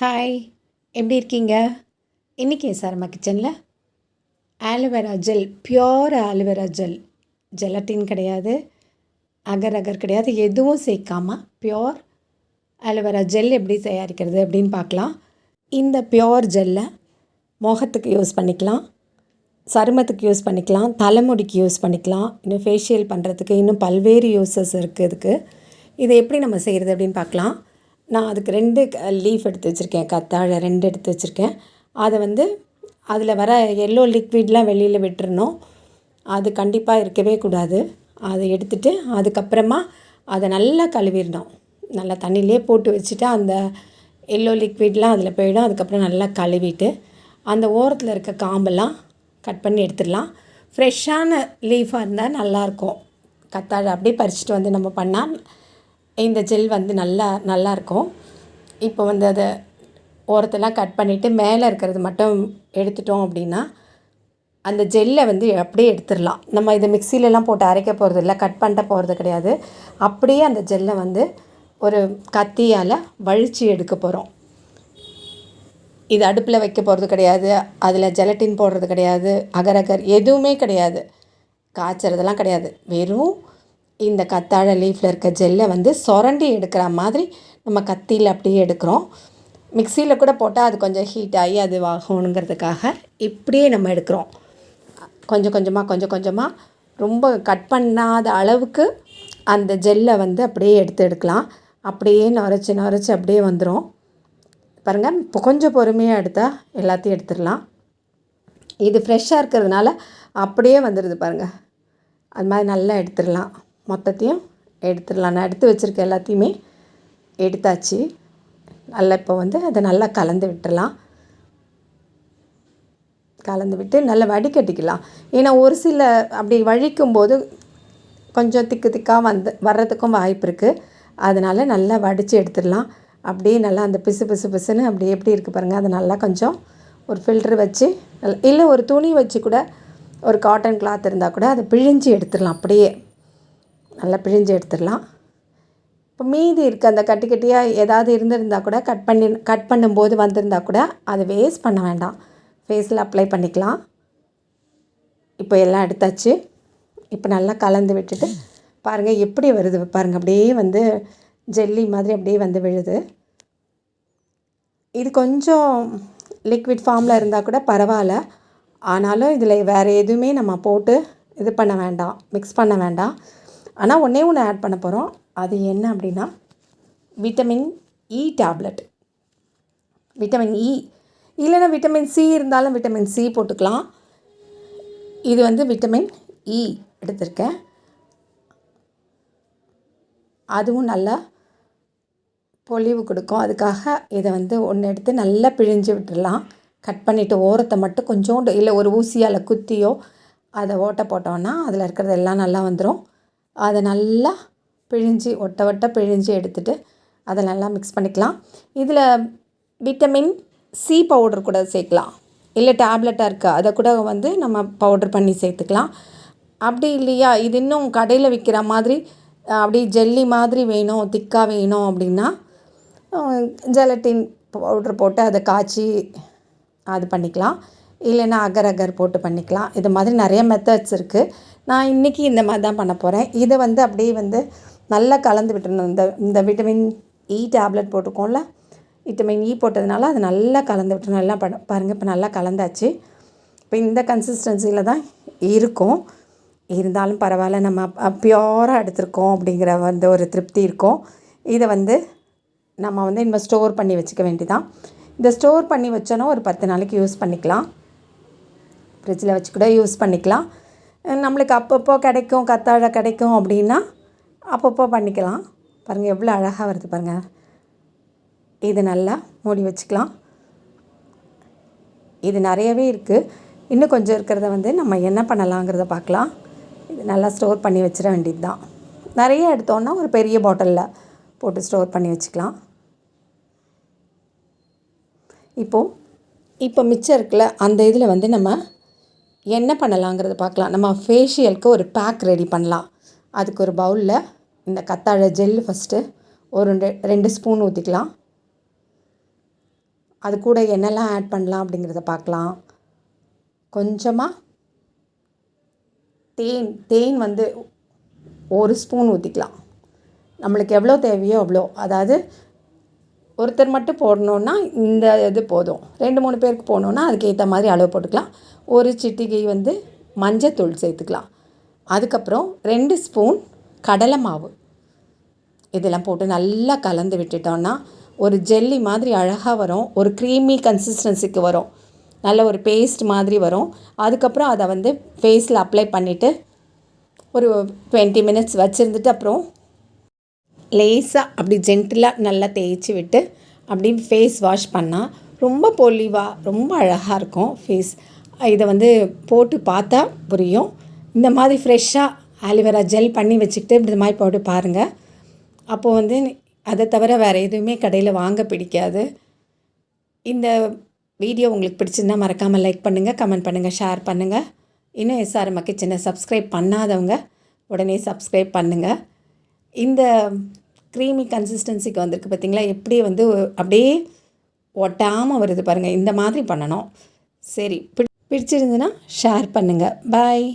Hi எப்படி இருக்கீங்க? இன்றைக்கி சாரம்மா கிச்சனில் aloe vera gel pure aloe vera gel gelatin கிடையாது அகர் அகர் கிடையாது எதுவும் சேர்க்காமல் பியோர் ஆலோவேரா ஜெல் எப்படி தயாரிக்கிறது அப்படின்னு பார்க்கலாம். இந்த பியோர் ஜெல்லை முகத்துக்கு யூஸ் பண்ணிக்கலாம் சருமத்துக்கு யூஸ் பண்ணிக்கலாம் தலைமுடிக்கு யூஸ் பண்ணிக்கலாம் இன்னும் ஃபேஷியல் பண்ணுறதுக்கு இன்னும் பல்வேறு யூசஸ் இருக்குது இதுக்கு. இதை எப்படி நம்ம செய்கிறது அப்படின்னு பார்க்கலாம். நான் அதுக்கு ரெண்டு லீஃப் எடுத்து வச்சுருக்கேன். கத்தாழை ரெண்டு எடுத்து வச்சுருக்கேன். அதை வந்து அதில் வர எல்லோ லிக்விட்லாம் வெளியில் விட்டுறணும். அது கண்டிப்பாக இருக்கவே கூடாது. அதை எடுத்துகிட்டு அதுக்கப்புறமா அதை நல்லா கழுவிடணும். நல்லா தண்ணியிலே போட்டு வச்சுட்டு அந்த எல்லோ லிக்விட்லாம் அதில் போயிடும். அதுக்கப்புறம் நல்லா கழுவிட்டு அந்த ஓரத்தில் இருக்க காம்பெல்லாம் கட் பண்ணி எடுத்துடலாம். ஃப்ரெஷ்ஷான லீஃபாக இருந்தால் நல்லாயிருக்கும் கத்தாழை அப்படியே பறிச்சுட்டு வந்து நம்ம பண்ணால் இந்த ஜெல் வந்து நல்லா நல்லாயிருக்கும் இப்போ வந்து அதை ஓரத்தெல்லாம் கட் பண்ணிவிட்டு மேலே இருக்கிறது மட்டும் எடுத்துட்டோம் அப்படின்னா அந்த ஜெல்லை வந்து அப்படியே எடுத்துடலாம். நம்ம இதை மிக்சிலெலாம் போட்டு அரைக்க போகிறது இல்லை கட் பண்ணிட்ட போகிறது கிடையாது. அப்படியே அந்த ஜெல்லை வந்து ஒரு கத்தியால் வழித்து எடுக்க போகிறோம் இது அடுப்பில் வைக்க போகிறது கிடையாது அதில் ஜெலட்டின் போடுறது கிடையாது அகரகர் எதுவுமே கிடையாது. காய்ச்சறதெல்லாம் கிடையாது. வெறும் இந்த கத்தாழை லீஃப்பில் இருக்க ஜெல்லை வந்து சுரண்டி எடுக்கிற மாதிரி நம்ம கத்தியில் அப்படியே எடுக்கிறோம். மிக்சியில் கூட போட்டால் அது கொஞ்சம் ஹீட் ஆகி அது ஆகணுங்கிறதுக்காக இப்படியே நம்ம எடுக்கிறோம். கொஞ்சம் கொஞ்சமாக கொஞ்சம் கொஞ்சமாக ரொம்ப கட் பண்ணாத அளவுக்கு அந்த ஜெல்லை வந்து அப்படியே எடுத்து எடுக்கலாம். அப்படியே நுரைச்சி நுரைச்சி அப்படியே வந்துடும் பாருங்கள் இப்போ கொஞ்சம் பொறுமையாக எடுத்தால் எல்லாத்தையும் எடுத்துடலாம். இது ஃப்ரெஷ்ஷாக இருக்கிறதுனால அப்படியே வந்துடுது பாருங்கள் அது மாதிரி நல்லா எடுத்துடலாம். மொத்தத்தையும் எடுத்துடலாம். நான் எடுத்து வச்சுருக்க எல்லாத்தையுமே எடுத்தாச்சு. நல்லா இப்போ வந்து அதை நல்லா கலந்து விட்டுடலாம். கலந்து விட்டு நல்லா வடிகட்டிக்கலாம். ஏன்னா ஒரு சில அப்படி வழிக்கும் போது கொஞ்சம் திக்கு திக்காக வந்து வர்றதுக்கும் வாய்ப்பு இருக்குது அதனால் நல்லா வடித்து எடுத்துடலாம். அப்படியே நல்லா அந்த பிசு பிசு பிசுன்னு அப்படியே எப்படி இருக்குது பாருங்கள் அதை நல்லா கொஞ்சம் ஒரு ஃபில்ட்ரு வச்சு இல்லை ஒரு துணி வச்சு கூட ஒரு காட்டன் கிளாத் இருந்தால் கூட அதை பிழிஞ்சு எடுத்துடலாம். அப்படியே நல்லா பிழிஞ்சு எடுத்துடலாம். இப்போ மீதி இருக்க அந்த கட்டி கட்டியாக ஏதாவது இருந்திருந்தால் கூட கட் பண்ணி கட் பண்ணும்போது வந்திருந்தால் கூட அதை வேஸ்ட் பண்ண வேண்டாம். ஃபேஸில் அப்ளை பண்ணிக்கலாம். இப்போ எல்லாம் எடுத்தாச்சு. இப்போ நல்லா கலந்து விட்டுட்டு பாருங்கள் எப்படி வருது பாருங்கள் அப்படியே வந்து ஜெல்லி மாதிரி அப்படியே வந்து விழுது. இது கொஞ்சம் லிக்விட் ஃபார்மில் இருந்தால் கூட பரவாயில்ல. ஆனாலும் இதில் வேறு எதுவுமே நம்ம போட்டு இது பண்ண வேண்டாம் மிக்ஸ் பண்ண வேண்டாம். ஆனால் ஒன்றே ஒன்று ஆட் பண்ண போகிறோம் அது என்ன அப்படின்னா vitamin E tablet vitamin E இல்லைன்னா விட்டமின் சி இருந்தாலும் விட்டமின் சி போட்டுக்கலாம். இது வந்து விட்டமின் இ e எடுத்திருக்கேன். அதுவும் நல்லா பொலிவு கொடுக்கும். அதுக்காக இதை வந்து ஒன்று எடுத்து நல்லா பிழிஞ்சு விட்டுடலாம் கட் பண்ணிவிட்டு ஓரத்தை மட்டும் கொஞ்சோண்டு இல்லை ஒரு ஊசியால் குத்தியோ அதை ஓட்டை போட்டோன்னா அதில் இருக்கிறது எல்லாம் நல்லா வந்துடும் அதை நல்லா பிழிஞ்சு ஒட்ட ஒட்ட பிழிஞ்சு எடுத்துகிட்டு அதை நல்லா மிக்ஸ் பண்ணிக்கலாம். இதில் விட்டமின் சி பவுடர் கூட சேர்க்கலாம். இல்லை டேப்லெட்டாக இருக்குது அதை கூட வந்து நம்ம பவுட்ரு பண்ணி சேர்த்துக்கலாம். அப்படி இல்லையா? இது இன்னும் கடையில் விற்கிற மாதிரி அப்படி ஜெல்லி மாதிரி வேணும் திக்காக வேணும் அப்படின்னா ஜெலட்டின் பவுட்ரு போட்டு அதை காய்ச்சி அது பண்ணிக்கலாம். இல்லைன்னா அகர் அகர் போட்டு பண்ணிக்கலாம். இது மாதிரி நிறைய மெத்தட்ஸ் இருக்குது நான் இன்றைக்கி இந்த மாதிரி தான் பண்ண போகிறேன் இதை வந்து அப்படியே வந்து நல்லா கலந்து விட்டுருணும் இந்த இந்த விட்டமின் இ டேப்லெட் போட்டுக்கோம்ல. விட்டமின் இ e போட்டதுனால அது நல்லா கலந்து விட்டு நல்லா பண்ண பாருங்கள் இப்போ நல்லா கலந்தாச்சு. இப்போ இந்த கன்சிஸ்டன்சியில் தான் இருக்கும். இருந்தாலும் பரவாயில்ல நம்ம பியோராக எடுத்திருக்கோம் அப்படிங்கிற வந்து ஒரு திருப்தி இருக்கும். இதை வந்து நம்ம வந்து இனிமேல் ஸ்டோர் பண்ணி வச்சுக்க வேண்டியதான் இந்த ஸ்டோர் பண்ணி வச்சோன்னா ஒரு பத்து நாளைக்கு யூஸ் பண்ணிக்கலாம். ஃப்ரிட்ஜில் வச்சு கூட யூஸ் பண்ணிக்கலாம். நம்மளுக்கு அப்பப்போ கிடைக்கும் கத்தாழை கிடைக்கும் அப்படின்னா அப்பப்போ பண்ணிக்கலாம். பாருங்கள் எவ்வளோ அழகாக வருது பாருங்கள் இது நல்லா மூடி வச்சுக்கலாம். இது நிறையவே இருக்குது இன்னும் கொஞ்சம் இருக்கிறத வந்து நம்ம என்ன பண்ணலாங்கிறத பார்க்கலாம். இது நல்லா ஸ்டோர் பண்ணி வச்சிட வேண்டியது தான் நிறைய எடுத்தோன்னா ஒரு பெரிய பாட்டிலில் போட்டு ஸ்டோர் பண்ணி வச்சுக்கலாம். இப்போது இப்போ மிச்சம் இருக்குல்ல அந்த இதில் வந்து நம்ம என்ன பண்ணலாங்கிறத பார்க்கலாம். நம்ம ஃபேஷியலுக்கு ஒரு பேக் ரெடி பண்ணலாம். அதுக்கு ஒரு பவுலில் இந்த கத்தாழை ஜெல்லு ஃபஸ்ட்டு ஒரு ரெண்டு ரெண்டு ஸ்பூன் ஊற்றிக்கலாம் அது கூட என்னெல்லாம் ஆட் பண்ணலாம் அப்படிங்கிறத பார்க்கலாம். கொஞ்சமாக தேன் தேன் வந்து ஒரு ஸ்பூன் ஊற்றிக்கலாம் நம்மளுக்கு எவ்வளோ தேவையோ அவ்வளோ. அதாவது ஒருத்தர் மட்டும் போடணுன்னா இந்த இது போதும். ரெண்டு மூணு பேருக்கு போடணுன்னா அதுக்கேற்ற மாதிரி அளவு போட்டுக்கலாம். ஒரு சிட்டிகை வந்து மஞ்சத்தூள் சேர்த்துக்கலாம். அதுக்கப்புறம் ரெண்டு ஸ்பூன் கடலை மாவு. இதெல்லாம் போட்டு நல்லா கலந்து விட்டுட்டோன்னா ஒரு ஜெல்லி மாதிரி அழகாக வரும். ஒரு க்ரீமி கன்சிஸ்டன்சிக்கு வரும். நல்ல ஒரு பேஸ்ட் மாதிரி வரும். அதுக்கப்புறம் அதை வந்து ஃபேஸில் அப்ளை பண்ணிவிட்டு ஒரு டுவெண்ட்டி மினிட்ஸ் வச்சுருந்துட்டு அப்புறம் லேசாக அப்படி ஜென்டிலாக நல்லா தேய்ச்சி விட்டு அப்படின்னு ஃபேஸ் வாஷ் பண்ணால் ரொம்ப பொலிவாக ரொம்ப அழகாக இருக்கும் ஃபேஸ் இதை வந்து போட்டு பார்த்தா புரியும். இந்த மாதிரி ஃப்ரெஷ்ஷாக ஆலிவேரா ஜெல் பண்ணி வச்சுக்கிட்டு இந்த மாதிரி போட்டு பாருங்கள் அப்போது வந்து அதை தவிர வேறு எதுவுமே கடையில் வாங்க பிடிக்காது. இந்த வீடியோ உங்களுக்கு பிடிச்சிருந்தா மறக்காமல் லைக் பண்ணுங்கள் கமெண்ட் பண்ணுங்கள் ஷேர் பண்ணுங்கள் இன்னும் எஸ்ஆர்எம் கிச்சனை சப்ஸ்கிரைப் பண்ணாதவங்க உடனே சப்ஸ்கிரைப் பண்ணுங்கள் இந்த க்ரீமி கன்சிஸ்டன்சிக்கு வந்திருக்கு பார்த்தீங்களா எப்படி வந்து அப்படியே ஒட்டாமல் வருது பாருங்கள் இந்த மாதிரி பண்ணணும். சரி பிடிச்சிருந்துன்னா ஷேர் பண்ணுங்கள் பாய்